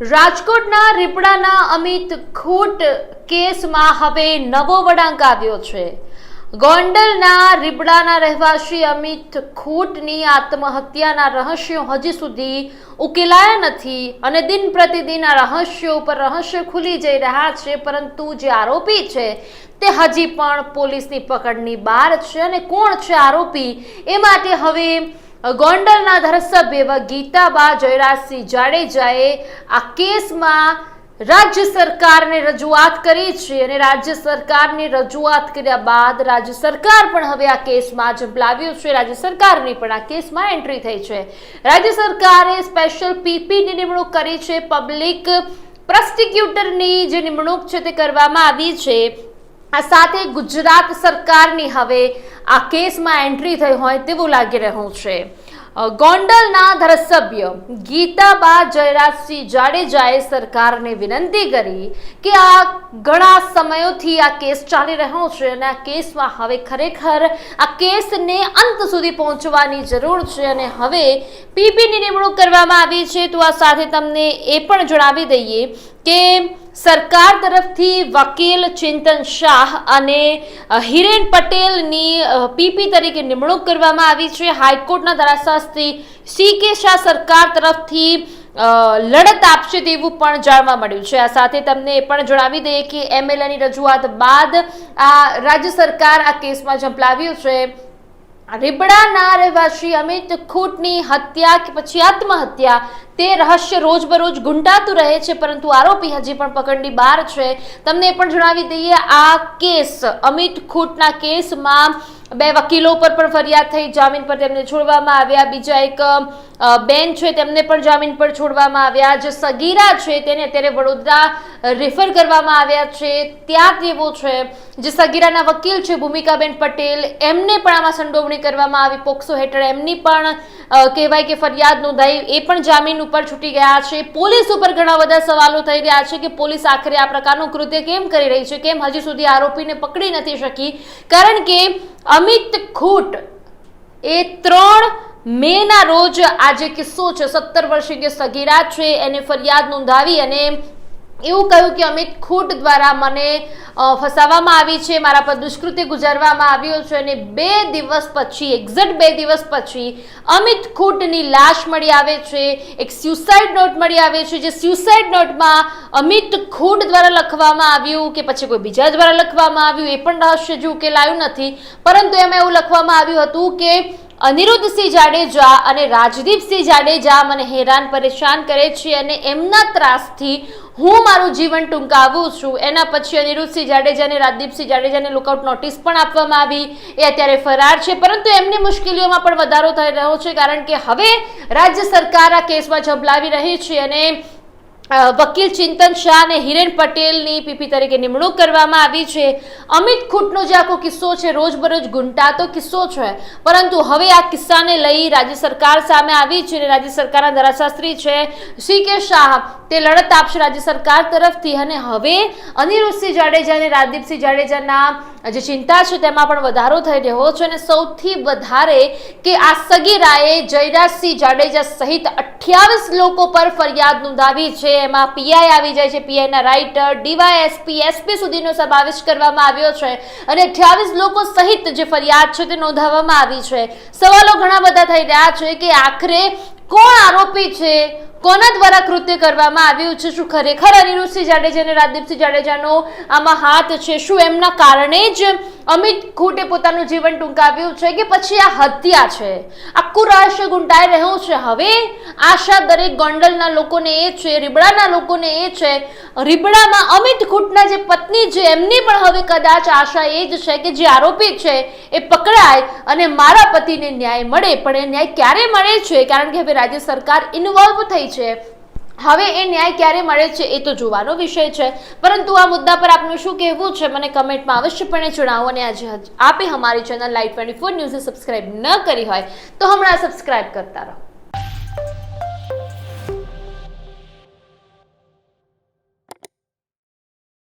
રાજકોટના રીપડાના અમિત ખૂટ કેસમાં હવે નવો વળાંક આવ્યો છે. ગોંડલના રીપડાના રહેવાસી અમિત ખૂટની આત્મહત્યાના રહસ્યો હજી સુધી ઉકેલાયા નથી અને દિન પ્રતિદિન આ રહસ્યો ઉપર રહસ્ય ખુલી જઈ રહ્યા છે, પરંતુ જે આરોપી છે તે હજી પણ પોલીસની પકડની બહાર છે અને કોણ છે આરોપી એ માટે હવે ગોંડલના ધારાસભ્ય એવા ગીતાબા જયરાજસિંહ જાડેજાએ આ કેસમાં રાજ્ય સરકારને રજૂઆત કરી છે અને રાજ્ય સરકારની રજૂઆત કર્યા બાદ રાજ્ય સરકાર પણ હવે આ કેસમાં ઝંપલાવ્યું છે. રાજ્ય સરકારની પણ આ કેસમાં એન્ટ્રી થઈ છે. રાજ્ય સરકારે સ્પેશિયલ પીપીની નિમણૂક કરી છે. પબ્લિક પ્રોસિક્યુટરની જે નિમણૂક છે તે કરવામાં આવી છે. આ સાથે ગુજરાત સરકારની હવે આ કેસમાં એન્ટ્રી થઈ હોય તેવું લાગી રહ્યું છે. ગોંડલના ધારાસભ્ય ગીતાબા જયરાજસિંહ જાડેજાએ સરકારને વિનંતી કરી કે આ ઘણા સમયોથી આ કેસ ચાલી રહ્યો છે અને આ કેસમાં હવે ખરેખર આ કેસને અંત સુધી પહોંચવાની જરૂર છે અને હવે પીપીની નિમણૂક કરવામાં આવી છે. તો આ સાથે તમને એ પણ જણાવી દઈએ કે સરકાર તરફથી વકીલ ચિંતન શાહ અને હિરેન પટેલની પીપી તરીકે નિમણૂક કરવામાં આવી છે. હાઈકોર્ટના ધારાશાસ્ત્રી સી કે શાહ સરકાર તરફથી લડત આપશે તેવું પણ જાણવા મળ્યું છે. આ સાથે તમને એ પણ જણાવી દઈએ કે એમએલએની રજૂઆત બાદ આ રાજ્ય સરકાર આ કેસમાં ઝંપલાવ્યું છે. રીબડાના રહેવાસી અમિત ખૂટની હત્યા કે પછી આત્મહત્યા તે રહસ્ય રોજબરોજ ગુંડાતું રહે છે, પરંતુ આરોપી હજી પણ પકડની બહાર છે. તમને પણ જણાવી દઈએ, આ કેસ, અમિત ખૂટના કેસમાં બે વકીલો પર પણ ફરિયાદ થઈ. જામીન પર તેમને છોડવામાં આવ્યા. બીજા એક બેન છે, તેમને પણ જામીન પર છોડવામાં આવ્યા. જે સગીરા છે, તેને અત્યારે વડોદરા રેફર કરવામાં આવ્યા છે. ત્યાં તેવો છે. જે સગીરાના વકીલ છે, ભૂમિકાબેન પટેલ, એમને પણ આમાં સંડોવણી કરવામાં આવી. પોક્સો હેઠળ એમની પણ કહેવાય કે ફરિયાદ નોંધાઈ, એ પણ જામીન ઉપર છૂટી ગયા છે. પોલીસ ઉપર ઘણા બધા સવાલો થઈ રહ્યા છે કે પોલીસ આખરે આ પ્રકારનું કૃત્ય કેમ કરી રહી છે? કેમ હજી સુધી આરોપીને પકડી નથી શકી? કારણ કે અમિત ખૂટ એ ત્રણ મેના રોજ આજે કિસ્સો છે. સત્તર વર્ષીય સગીરા છે. એને ફરિયાદ નોંધાવી અને એવું કહ્યું કે અમિત ખૂટ દ્વારા મને ફસાવવામાં આવી છે, મારા પર દુષ્કૃત્ય ગુજારવામાં આવ્યો છે અને બે દિવસ પછી એક્ઝેક્ટ બે દિવસ પછી અમિત ખૂટની લાશ મળી આવે છે, એક સ્યુસાઇડ નોટ મળી આવે છે, જે સ્યુસાઇડ નોટમાં અમિત ખૂટ દ્વારા લખવામાં આવ્યું કે પછી કોઈ બીજા દ્વારા લખવામાં આવ્યું, એ પણ રહસ્ય હજુ ઉકેલાયું નથી. પરંતુ એમાં એવું લખવામાં આવ્યું હતું કે અનિરુદ્ધસિંહ જાડેજા અને રાજદીપસિંહ જાડેજા મને હેરાન પરેશાન કરે છે અને એમના ત્રાસથી હું મારું જીવન ટૂંકાવું છું. એના પછી અનિરુદ્ધસિંહ જાડેજા અને રાજદીપસિંહ જાડેજાને લુકઆઉટ નોટિસ પણ આપવામાં આવી. એ અત્યારે ફરાર છે. પરંતુ એમની મુશ્કેલીઓમાં પણ વધારો થઈ રહ્યો છે કારણ કે હવે રાજ્ય સરકાર આ કેસમાં ઝંપલાવી રહી છે અને વકીલ ચિંતન શાહ અને હિરેન પટેલની પીપી તરીકે નિમણૂક કરવામાં આવી છે. અમિત ખૂટનો જે આખો કિસ્સો છે, રોજબરોજ ગુંટાતો કિસ્સો છે. પરંતુ હવે આ કિસ્સાને લઈ રાજ્ય સરકાર સામે આવી છે અને રાજ્ય સરકારના ધારાશાસ્ત્રી છે સી કે શાહ. તે લડત આપશે રાજ્ય સરકાર તરફથી અને હવે અનિરુદ્ધસિંહ જાડેજા અને રાજદીપસિંહ જાડેજાના જે ચિંતા છે તેમાં પણ વધારો થઈ રહ્યો છે અને સૌથી વધારે કે આ સગીરાએ જયરાજસિંહ જાડેજા સહિત અઠ્યાવીસ લોકો પર ફરિયાદ નોંધાવી છે. એમાં પીઆઈ આવી જાય છે, પીઆઈના રાઇટર, ડીવાયએસપી, એસપી સુધીનો સમાવેશ કરવામાં આવ્યો છે અને અઠ્યાવીસ લોકો સહિત જે ફરિયાદ છે તે નોંધાવવામાં આવી છે. સવાલો ઘણા બધા થઈ રહ્યા છે કે આખરે કોણ આરોપી છે, કોના દ્વારા કૃત્ય કરવામાં આવ્યું છે, શું ખરેખર અનિરુદ્ધસિંહ જાડેજા અને રાજદીપસિંહ જાડેજાનો આમાં હાથ છે, શું એમના કારણે જ અમિત ખૂટે પોતાનું જીવન ટૂંકાવ્યું છે કે પછી આ હત્યા છે? આખું રહસ્ય ગુંટાઈ રહ્યું છે. હવે આશા દરેક ગોંડલના લોકોને એ છે, રીબડાના લોકોને એ છે, રીબડામાં અમિત ખૂટના જે પત્ની છે, એમની પણ હવે કદાચ આશા એ જ છે કે જે આરોપી છે, એ પકડાય અને મારા પતિને ન્યાય મળે. પણ એ ન્યાય ક્યારે મળે છે? કારણ કે હવે રાજ્ય સરકાર ઇન્વોલ્વ થઈ છે. હવે એ ન્યાય ક્યારે મળે છે એ તો જોવાનો વિષય છે. પરંતુ આ મુદ્દા પર આપનું શું કહેવું છે મને કમેન્ટમાં અવશ્યપણે જણાવો અને આજે આપે અમારી ચેનલ લાઈટ ટ્વેન્ટી ફોર ન્યૂઝને સબસ્ક્રાઈબ ન કરી હોય તો હમણાં સબસ્ક્રાઈબ કરતા રહો.